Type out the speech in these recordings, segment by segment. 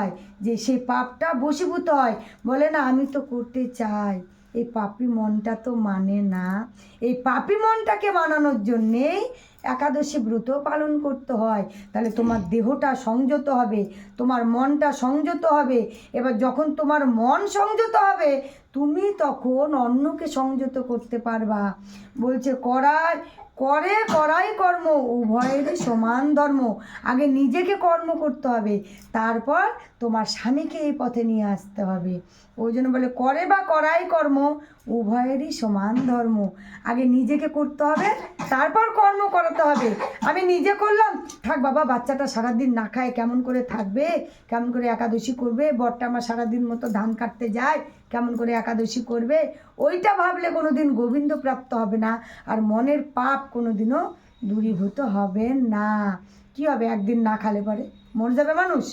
হয় যে সেই পাপটা বশীভূত হয়। বলে, না, আমি তো করতে চাই। এই পাপি মনটা তো মানে না। এই পাপি মনটাকে মানানোর জন্যেই একাদশী ব্রত পালন করতে হয়। তাহলে তোমার দেহটা সংযত হবে, তোমার মনটা সংযত হবে। এবার যখন তোমার মন সংযত হবে, তুমি তখন অন্যকে সংযত করতে পারবা। বলছে, করার করে করাই কর্ম, উভয়েরই সমান ধর্ম। আগে নিজেকে কর্ম করতে হবে, তারপর তোমার স্বামীকে এই পথে নিয়ে আসতে হবে। ওই জন্য বলে করে বা করাই কর্ম, উভয়েরই সমান ধর্ম। আগে নিজেকে করতে হবে তারপর কর্ম করাতে হবে। আমি নিজে করলাম। থাক বাবা, বাচ্চাটা সারাদিন না খায়, কেমন করে থাকবে? কেমন করে একাদশী করবে? বরটা আমার সারাদিন মতো ধান কাটতে যায়, কেমন করে একাদশী করবে? ওইটা ভাবলে কোনো দিন গোবিন্দ প্রাপ্ত হবে না। আর মনের পাপ কোনো দিনও দূরীভূত হবে না। কি হবে, একদিন না খালে পরে? মরে যাবে মানুষ?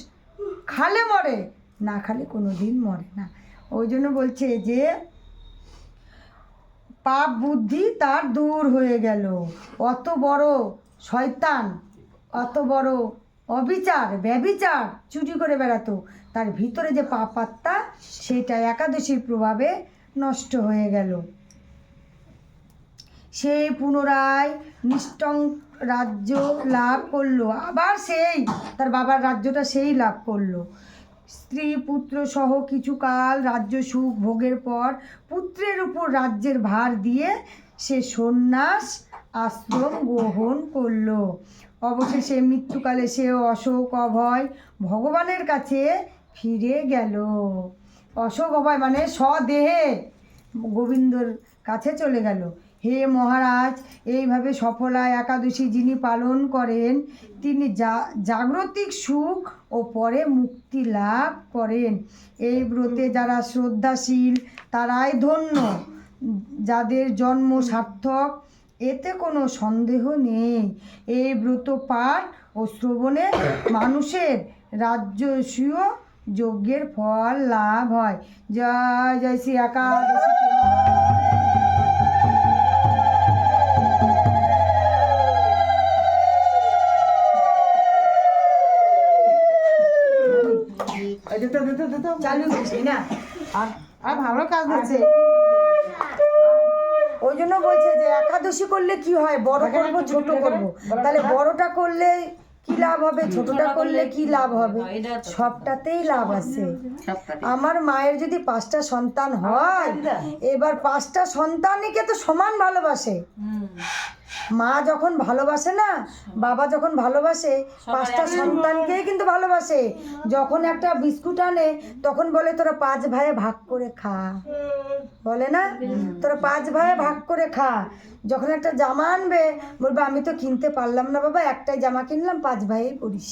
খালে মরে, না খালে কোনো দিন মরে না। ওই জন্য বলছে যে পাপ বুদ্ধি তার দূর হয়ে গেল। অত বড় শয়তান, অত বড় অবিচার, ব্যবিচার চুরি করে বেড়াতো। তার ভিতরে যে পাপ আত্মা, সেটা একাদশীর প্রভাবে নষ্ট হয়ে গেল। সে পুনরায় নিষ্টং রাজ্য লাভ করল। আবার সেই, তার বাবার রাজ্যটা সেই লাভ করল। স্ত্রী পুত্র সহ কিছুকাল রাজ্য সুখ ভোগের পর পুত্রের উপর রাজ্যের ভার দিয়ে সে সন্ন্যাস আশ্রম গ্রহণ করল। অবশেষে মৃত্যুকালে সে অশোক অভয় ভগবানের কাছে ফিরে গেল। অশোক অভয় মানে স্বদেহে গোবিন্দর কাছে চলে গেল। হে মহারাজ, এইভাবে সফলা একাদশী যিনি পালন করেন, তিনি জা- জাগ্রতিক সুখ ও পরে মুক্তি লাভ করেন। এই ব্রতে যারা শ্রদ্ধাশীল, তারাই ধন্য। যাদের জন্ম সার্থক, এতে কোনো সন্দেহ নেই। এই ব্রত পাঠ ও শ্রবণে মানুষের রাজ্যসীয় যজ্ঞের ফল লাভ হয়। জয় জয় শ্রী একাদশী। চালু করছি না? আর আর ভালো কাজ হচ্ছে। ওই জন্য বলছে যে একাদশী করলে কি হয়? বড় করব ছোট করব। তাহলে বড়টা করলে কি লাভ হবে? ছোটটা করলে কি লাভ হবে? সবটাতেই লাভ আছে। আমার মায়ের যদি পাঁচটা সন্তান হয় এবার পাঁচটা সন্তানকে তো সমান ভালোবাসে। মা যখন ভালোবাসে না বাবা যখন ভালোবাসে পাঁচটা সন্তানকেই কিন্তু ভালোবাসে। যখন একটা বিস্কুট আনে তখন বলে তোরা পাঁচ ভাইয়ে ভাগ করে খা। বলে না? তোরা পাঁচ ভাই ভাগ করে খা। যখন একটা জামা আনবে বলবে আমি তো কিনতে পারলাম না বাবা একটাই জামা কিনলাম পাঁচ ভাইয়ে পরিস